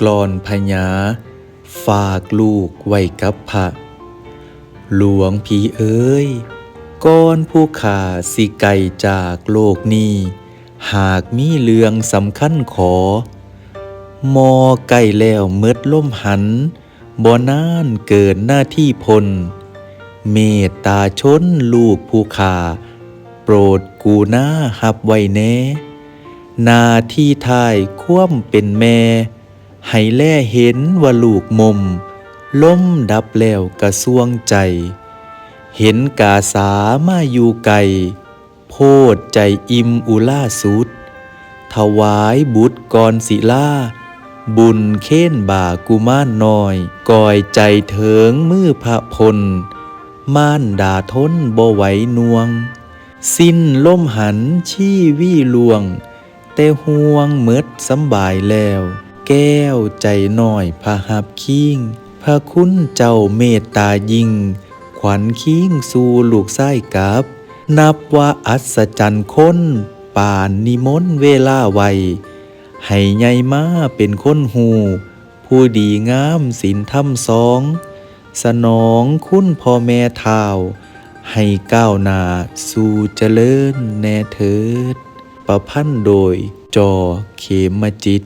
กลอนพญาฝากลูกไว้กับพระ หลวงพี่เอ้ยก้อนผู้ขาสิไกลจากโลกนี้ หากมีเรื่องสำคัญขอ มอใกล้แล้วเมิดล่มหันบ่นานเกินหน้าที่พล เมตตาชนลูกผู้ขาโปรดกูหน้าหับไว้แน่นาที่ทายคว่ำเป็นแม่ ให้แลเห็นว่าลูกมม ล้มดับแล้วกระสวงใจ เห็นกาสามาอยู่ไกลโพดใจอิ่มอุล่าสุด ถวายบุตรกรศิลาบุญเค้นบ่ากุมารน้อยก่อยใจเถิงมือพระพล ม่านด่าทนบ่ไหวนวง สิ้นล่มหันชี้วี่ลวง แต่ห่วงเมิดสำบายแล้ว แก้วใจน้อยพระหับคิงพระคุณเจ้าเมตตายิ่ง ขวัญคิงสู่ลูกไส้กับ นับว่าอัศจรรย์คนป่านนิมนต์เวลาไวให้ใหญ่มาเป็นคนหู ผู้ดีงามศีลธรรมสอง สนองคุณพ่อแม่เท่าให้ก้าวหน้าสู่เจริญแน่เถิด ประพันธ์โดยจอเขมจิต